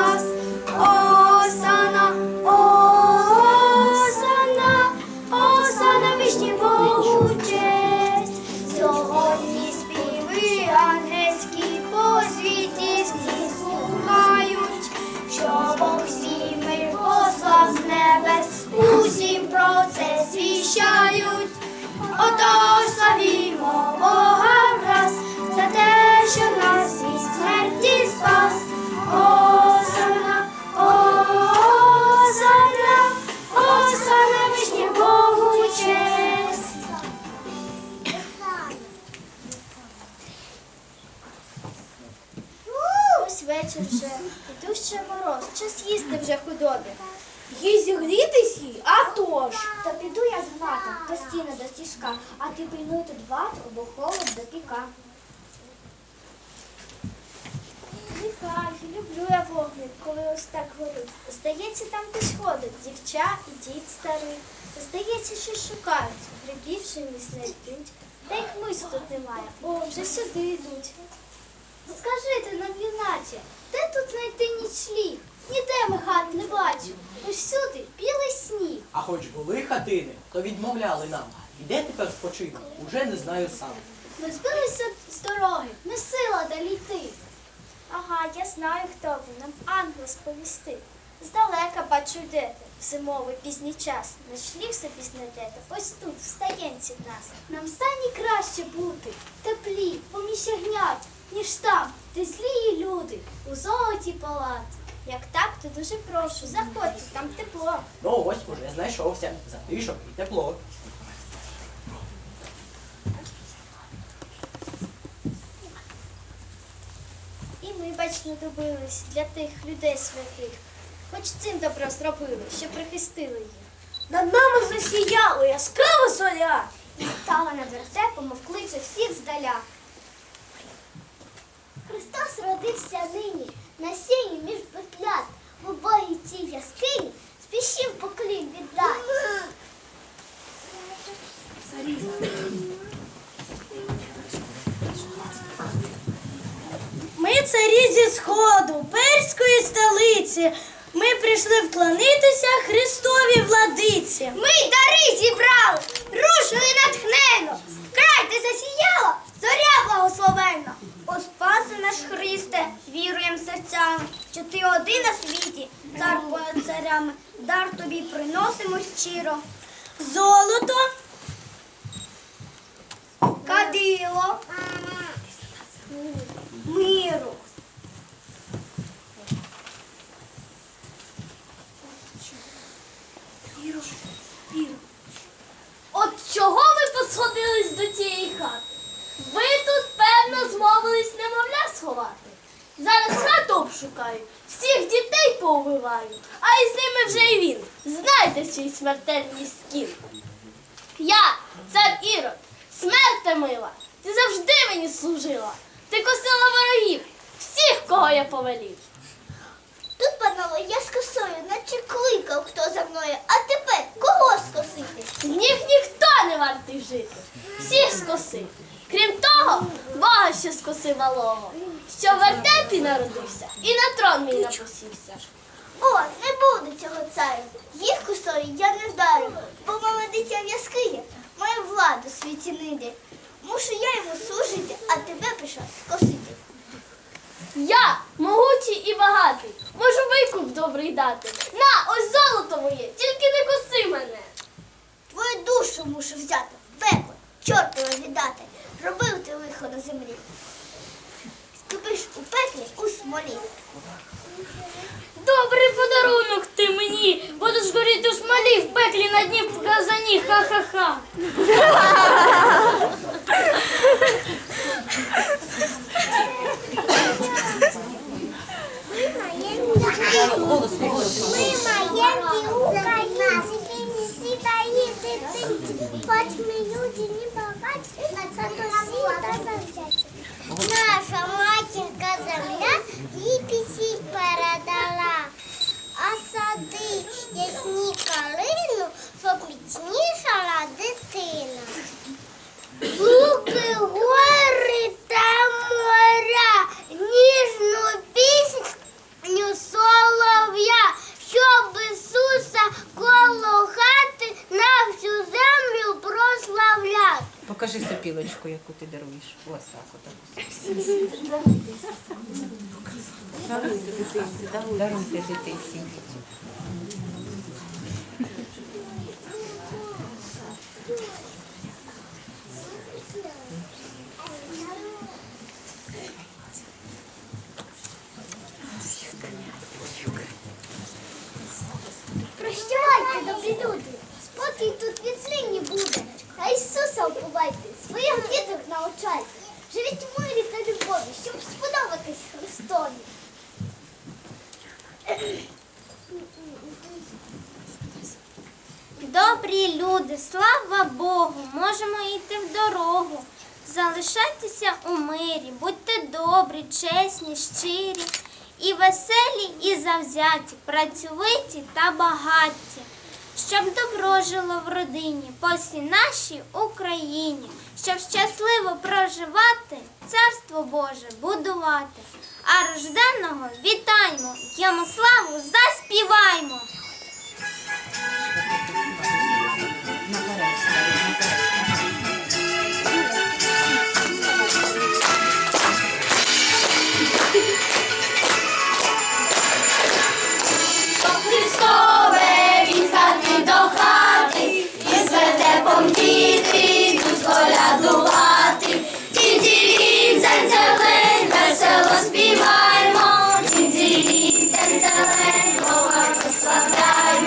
ます。Їй зігрітися, а то ж. То піду я з гнатом до стіни до стіжка, а ти пильнуй тут вату, бо холод допіка. Нехай, люблю я вогник, коли ось так горить. Здається, там хтось ходить, дівча і дід старий. Здається, щось шукають, грибів ще не йдуть. Та їх мису тут немає, о, вже сюди йдуть. Скажите нам, юначе, де тут знайти нічліг? Ніде ми хат не бачу. Усюди білий сніг. А хоч були хатини, то відмовляли нам. І де тепер спочинок, уже не знаю сам. Ми збилися з дороги, не сила далі йти. Ага, я знаю, хто ви, нам ангел сповісти. Здалека бачу йдете, в зимовий пізній час. Ночліг собі знайдете, ось тут, в стаєнці в нас. Нам стані краще бути, теплі, поміж ягнят, ніж там, де злії люди, у золоті палати. Як так, то дуже прошу, заходьте, там тепло. Ну ось уже знайшовся. Затишок і тепло. І ми, бач, не добились для тих людей святих. Хоч цим добро зробили, що прихистили їх. Над нами засіяло яскрава зоря. І стала над вертепом, мов кличе всіх здаля. Христос родився столиці. Ми прийшли вклонитися Христові владиці. Ми дари зібрали, рушили натхненно, край ти засіяла, зоря благословенна. О спаси наш Христе, віруєм серцями, що ти один на світі, цар понад царями, дар тобі приносимо щиро. Золото, Кадило, миру. Обшукаю, всіх дітей повбиваю, а із ними вже і він. Знайте свій смертельний скін. Я, цар Ірод, смерте мила, ти завжди мені служила. Ти косила ворогів, всіх, кого я повелів. Тут, панове, я з косою, наче кликав, хто за мною, а тепер кого скосити? З них ніхто не вартий жити. Всіх скосив. Крім того, Бога ще скосив малого, що в вертепі народився і на трон мій напосівся. О, не буде цього царю. Їх косою я не вдарю, бо мама дитя в яскині має владу в світі нині. Мушу я йому служити, а тебе прийшов скосити. Я могучий і багатий, можу викуп добрий дати. На, ось золото моє, тільки не коси мене. Твою душу мушу взяти. Пекло, чортове віддати. Робив ти лихо на землі. Ступиш у пеклі у смолі. Добрий подарунок ти мені. Будеш горіти у смолі в пеклі на дні в казані. Ха-ха-ха. Голос, голос. Ми маєнькі українці, всі таї дитинці, хоч ми люди не багаті, а це то Покажи сопілочку, яку ти даруєш. Ось так, отак. Даруйте дитинці, даруйте дитинці. Живіть мирі та любові, щоб сподобатись Христові. Добрі люди, слава Богу, можемо йти в дорогу. Залишайтеся у мирі, будьте добрі, чесні, щирі, і веселі, і завзяті, працьовиті та багаті. Щоб добро жило в родині по всій нашій Україні, щоб щасливо проживати, царство Боже будувати. А рожденного вітаймо, йому славу заспіваймо.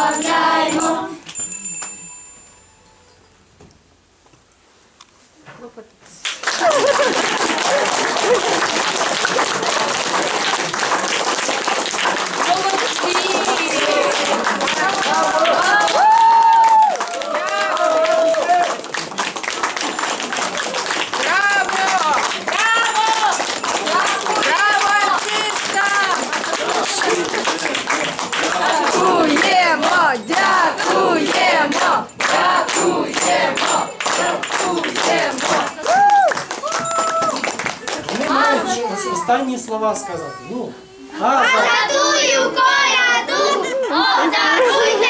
прославляймо. останні слова сказати. Ну, а Газатую коляду, одаруйте